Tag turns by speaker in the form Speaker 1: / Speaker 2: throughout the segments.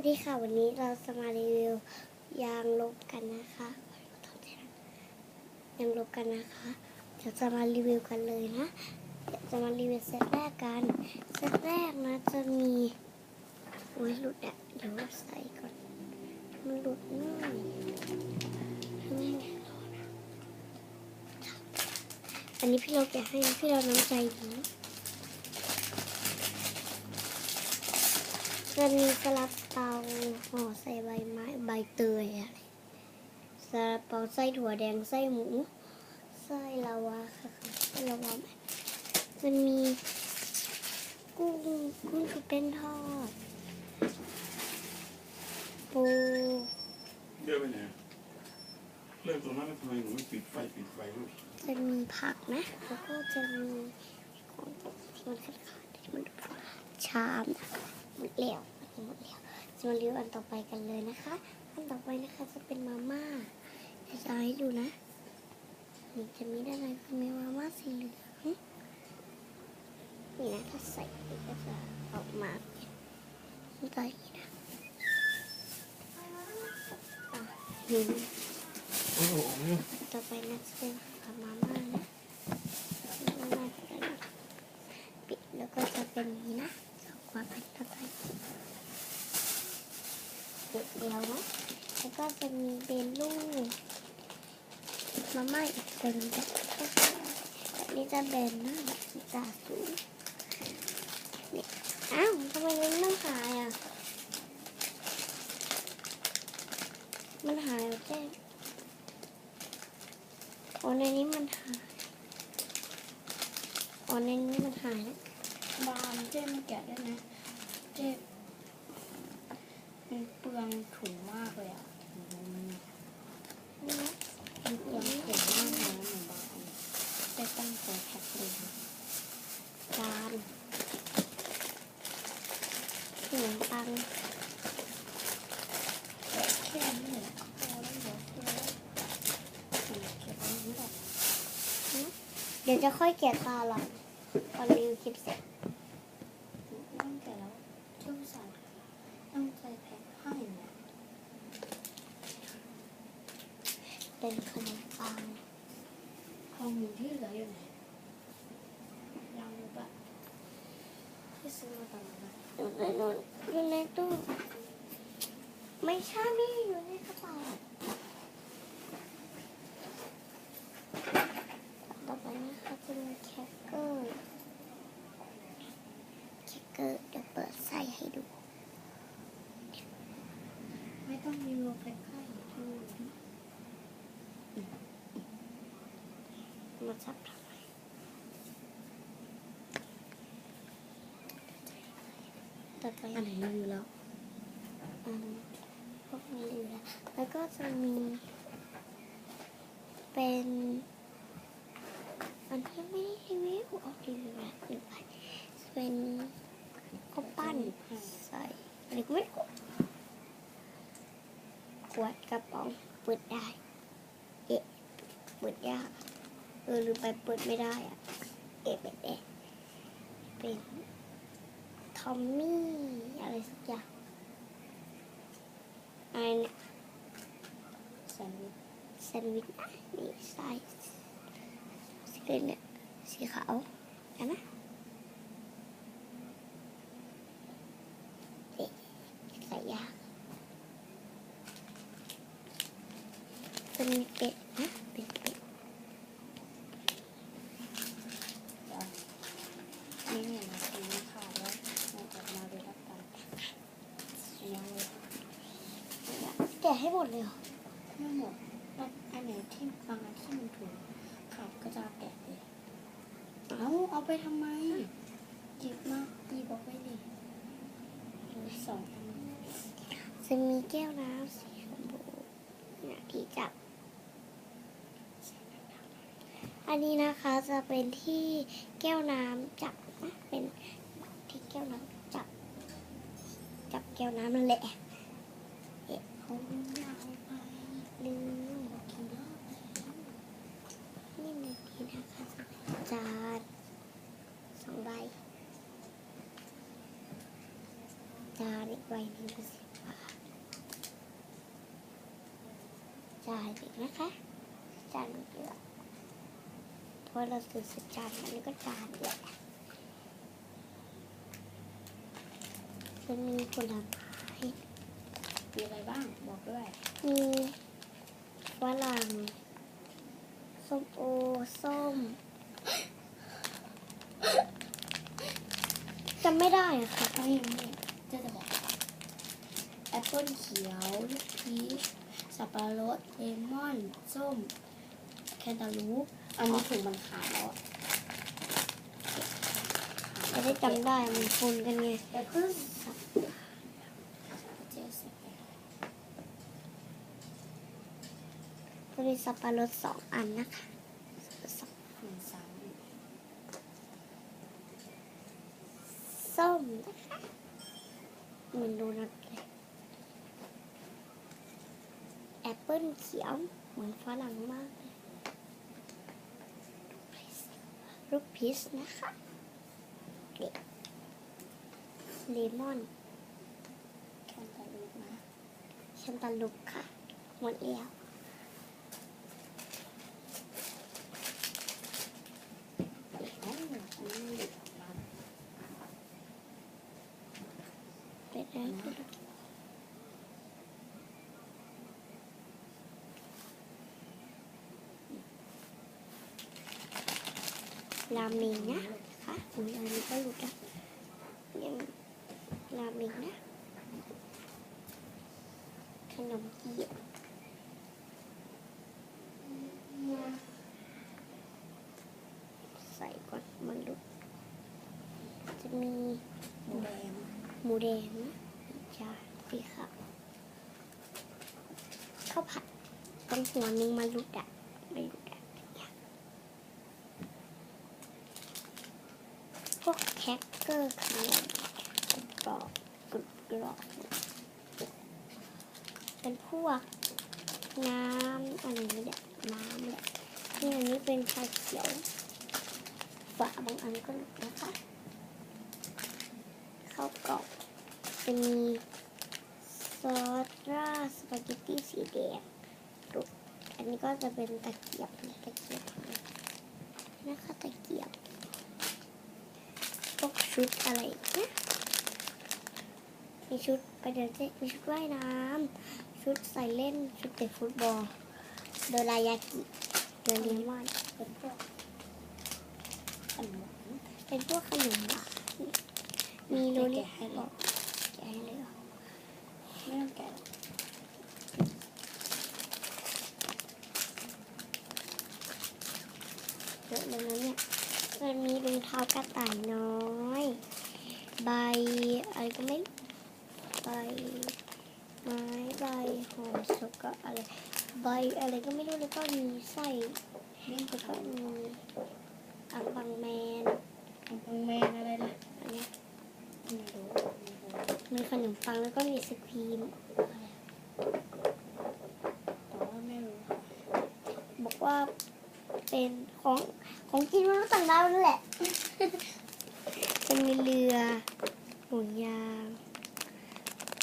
Speaker 1: วัสดีค่ะ วันนี้เราจะมารีวิวยางลบกันนะคะยางลบกันนะคะ เดี๋ยวจะมารีวิวกันเลยนะเดี๋ยวจะมารีวิวเซตแรกกันเซตแรกนะจะมีโอ้ยหลุดอะเดี๋ยวใส่ก่อนมันหลุดหน่อยทำไมไม่รอนะอันนี้พี่เราแกะให้นะพี่เราน้ำใจดี จะมีสลับเตาห่อใส่ใบไม้ใบเตยอะไรสลับเปาไส้ถั่วแดงไส้หมูไส้ลาวาค่ะไส้ลาวาไหมมันมีกุ้งกุ้งชุบเป็นทอดปู
Speaker 2: เลือกไปไหนเลือกตรงนั้นทำไมหนูไม่ปิดไฟปิดไฟลูก
Speaker 1: จะมีผักนะแล้วก็จะมีของตกที่มันขาดที่มันชามนะคะ หมดแล้วหมดแล้วจะมารีวิวอันต่อไปกันเลยนะคะ อันต่อไปนะคะจะเป็นมาม่าเดี๋ยวจะเอาให้ดูนะนี่จะมีด้านในคือมีมาม่าสีเหลืองนี่นะถ้าใส่ก็จะออกมาเป็นตัวนี้นะอะนี่
Speaker 2: โอ้โห
Speaker 1: ต่อไปนะจะเป็นกับมาม่านะมาม่าจะได้ปิดแล้วก็จะเป็นนี้นะาเป็นต่อไปปิดเดียวนะแล้วก็จะมีเป็นลูมาม่าอีกเป็นแบบแบบนี้จะเป็นหน้าแบบตาสูงนี่อ้าวทำไมมันต้องหายอะ มันหายเหรอเจ๊อ๋อในนี้มันหายอ๋อในนี้มันหาย
Speaker 3: บานเจ๊ไม่แกะได้ไหมเจ๊มันเปลืองถุงมากเลยอะถุงมัน
Speaker 1: นี่นะ
Speaker 3: มันเปลืองถุงมากเลยนะหนูบานเจ๊ตั้งใจแพ็คเลยนะ
Speaker 1: จานขนมปัง
Speaker 3: แค่นี้แหละพอแล้วเดี๋ยวเพื่อนเก็บไว้นี่แหละ
Speaker 1: เดี๋ยวจะค่อยแกะตาหรอกตอนรีวิวคลิปเสร็จ
Speaker 3: ตั้งแต่แล้วเจ้าสาวตั้งใจแพ็คให้เนี่ย
Speaker 1: เป็นขนมปัง
Speaker 3: ของหนูที่เหลืออยู่ไหนยังอยู่ปะที่ซื้อมาตอนนั้นนะ
Speaker 1: อยู่ในนู้นอยู่ในตู้ ไม่ใช่นี่อยู่ในกระเป๋าต่อ ไปนะคะจะมีแคคเกอร์แคคเกอร์เดี๋ยวเปิดใส่ให้ดู
Speaker 3: ไม่ต้องมีโลแพ็คให้ดูดิ
Speaker 1: มาจับทำไมต่อไป
Speaker 3: อันไหนรีวิวแล้ว
Speaker 1: อันพวกนี้อยู่แล้ว แล้วก็จะมีเป็น อันที่ไม่ได้รีวิวออกรีวิวแล้วหนึ่งใบเป็นข้าวปั้นใส่ลิควิดขวดกระป๋องเปิดได้ เอ๊ะเปิดยากเออลืมไปเปิดไม่ได้อะเอะเป็นเอะเป็นทอมมี่อะไรสักอย่างอะไรเนี่ย
Speaker 3: แซนด์วิช
Speaker 1: แซนด์วิชนะนี่ใส่สี เหลืองเนี่ยสีขาวเห็นไหมเอ๊ะใส่ยากเป็นเป็ดนะเป็นเป็ด
Speaker 3: นี่เนี่ยนะสีนี้ขาดแล้วมันออกมาเลยละกันยังเลย
Speaker 1: แกะให้หมดเลยเหรอ
Speaker 3: ไม่หมดแล้วอันไหนที่บางอันที่มันถูกขาดก็จะแกะ เอาไปทำไมหยิบมาหยิบออกไปดิสอง
Speaker 1: จะมีแก้วน้ำสีชมพูเนี่ยที่จับ อันนี้นะคะจะเป็นที่แก้วน้ำจับนะเป็นที่แก้วน้ำจับ จับแก้วน้ำนั่นแหละ
Speaker 3: เขายาวไป
Speaker 1: ลืม
Speaker 3: กินได้
Speaker 1: นี่ในนี้นะคะจานสองใบ จานอีกใบหนึ่งเป็นสิบใบจ่ายอีกนะคะจานเยอะเพราะเราซื้อสิบจานอันนี้ก็จานเยอะจะมีผลไม้
Speaker 3: มีอะไรบ้างบอกด้วย
Speaker 1: มีฝรั่งส้มโอส้มจำไม่ได้อะค่ะ
Speaker 3: ไม่ไม่จะจะบอกแอ ปเปิ้ลเขียว ลูกพีช สับปะรด เลมอน ส้ม แคนตาลูป อันนี้ถุงมันขาดแล้วอะ
Speaker 1: จะได้จำได้มันปนกันไง
Speaker 3: แอปเปิ้ลสับเจลใส่ไป
Speaker 1: จะมีสับปะรดสองอันนะคะสับ
Speaker 3: หนึ่งสาม
Speaker 1: ส้มนะคะเหมันดูนัดเลยแอป เปิ้ลเขียวเหมือนฝรั่งมากเลยลูกพีชนะคะเด็กเลมอน
Speaker 3: แคนตาลูปนะ
Speaker 1: แคนตาลูปค่ะหมดแล้ว
Speaker 3: อ๋ออันนี้ไม่หยุดออกมา
Speaker 1: ไปแล้ว ราเมงนะคะอุ้ยอันนี้ก็หลุดแล้วยังราเมงนะ ขนมเกี๊ยวใส่ก่อนมันหลุดจะมี
Speaker 3: หมูแดง
Speaker 1: หมูแดงนะจานสีขาวข้าวผัดตรงหัวนึงมาลุดอะไม่ลุดอะเนี่ยพ วกแคคเกอร์ขนมกรอบกรุบกรอบเป็นพวกน้ำอะไรนี่แหละน้ำแหละนี่อันนี้เป็นชาเขียวฝาบางอันก็หลุดนะคะข้าวกล่องจะมีซอสราสปาเกตตี้สีแดงดูอันนี้ก็จะเป็นตะเกียบตะเกียบนะคะตะเกียบ ชุดอะไรเนี่ยมีชุดกระเด็นเต้นมีชุดว่ายน้ำชุดใส่เล่นชุดเตะฟุตบอลโดรายากิโดเรมอน
Speaker 3: เป็นพวกขนมหวาน
Speaker 1: เป็นพวกขนมหวานมีโรเล็กบอกแกะให้เลยเหรอ
Speaker 3: ไม่ต้องแกะหรอก
Speaker 1: เยอะเลยนะเนี่ย มันมีรองเท้ากระต่ายน้อย ใบอะไรก็ไม่รู้ใบไม้ใบหอมสก็อะไรใบอะไรก็ไม่รู้แล้วก็มีไส้
Speaker 3: นี่ก็
Speaker 1: แล้วก็มีอังบังแมน
Speaker 3: ของแมนอะไรล่ะ
Speaker 1: อันเนี้ย
Speaker 3: ไม่รู้ไม่รู้
Speaker 1: มีขนมปังแล้วก็มีไอศครีม
Speaker 3: แต่ว่าไม่รู้ค่ะ
Speaker 1: บอกว่า เป็นของของกินมนุษย์ต่างดาวนั่นแหละ จะมีเรือห่วงยาง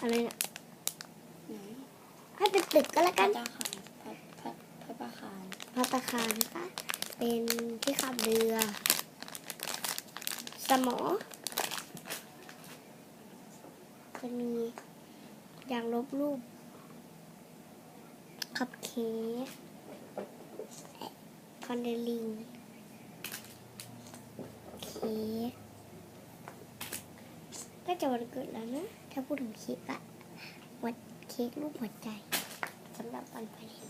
Speaker 1: อะไรนะ
Speaker 3: ไหน
Speaker 1: ให้เป็นตึกก็แล้ว
Speaker 3: พั
Speaker 1: กั
Speaker 3: ต
Speaker 1: น
Speaker 3: ตาคารพัตพัตพัตตาคาร
Speaker 1: พัตตาคารนะคะ เป็นที่ขับเรือ สมอ จะมียางลบรูปคัพเค้ก คอนเดลิงเค้กก็จะวันเกิดแล้วนะ ถ้าพูดถึงเค้กอะวัดเค้กรูปหัวใจสำหรับวันผลิต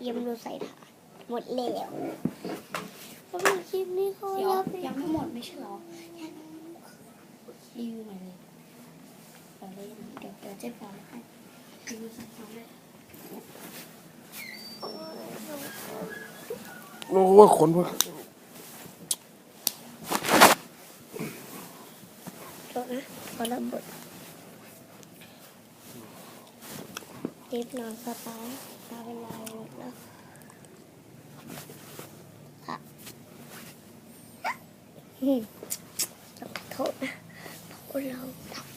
Speaker 1: เยี่ยมดูใส่ถาดหมดแล้วสำหรับคลิปนี้เขา
Speaker 3: เดี๋ยว
Speaker 1: แล้วไป
Speaker 3: ยังไม่หมดไม่ใช่เหรอยังรีวิวใหม่เลยเดี๋ยวเลยเดี๋ยวเดี๋ยวเจ๊ฟ้องให้รีวิวสักครั้งเลย
Speaker 2: โอ้ว่าขนวะ
Speaker 1: โทษนะขอริ่มบทรีบนอนสตาร์ตาเป็นลายหมดแล้วค่ะอืมต้องขอโทษนะเพราะเราทำ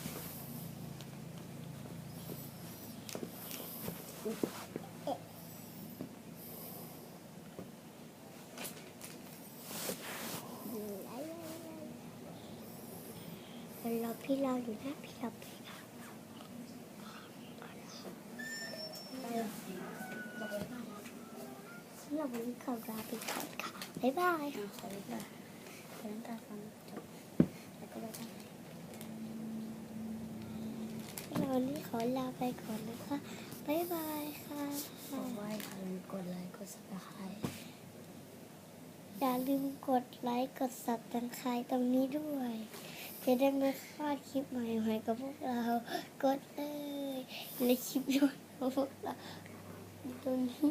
Speaker 1: รอพี่เราอยู่นะ พี่เราไปค่ะ
Speaker 3: ไปหรอบเลยว่า
Speaker 1: สำหรับวันนี้ขอลาไปก่อนค่ะ บ๊ายบาย
Speaker 3: อะขอเลยค่ะขอนตาฟังจบแล้วก็ไปทำ
Speaker 1: วันนี้ขอลาไปก่อนนะคะ บ๊ายบายค่ะ
Speaker 3: บอกว่าอย่าลืมกดไลค์กดซับสไครต์
Speaker 1: อย่าลืมกดไลค์กดสับตังคายตรงนี้ด้วย จะได้ไม่พลาดคลิปใหม่ๆกับพวกเรา กดเลยและคลิปย้อนของพวกเราตรงนี้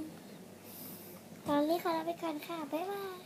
Speaker 1: ตอนนี้ขอลาไปก่อนค่ะ บ๊ายบาย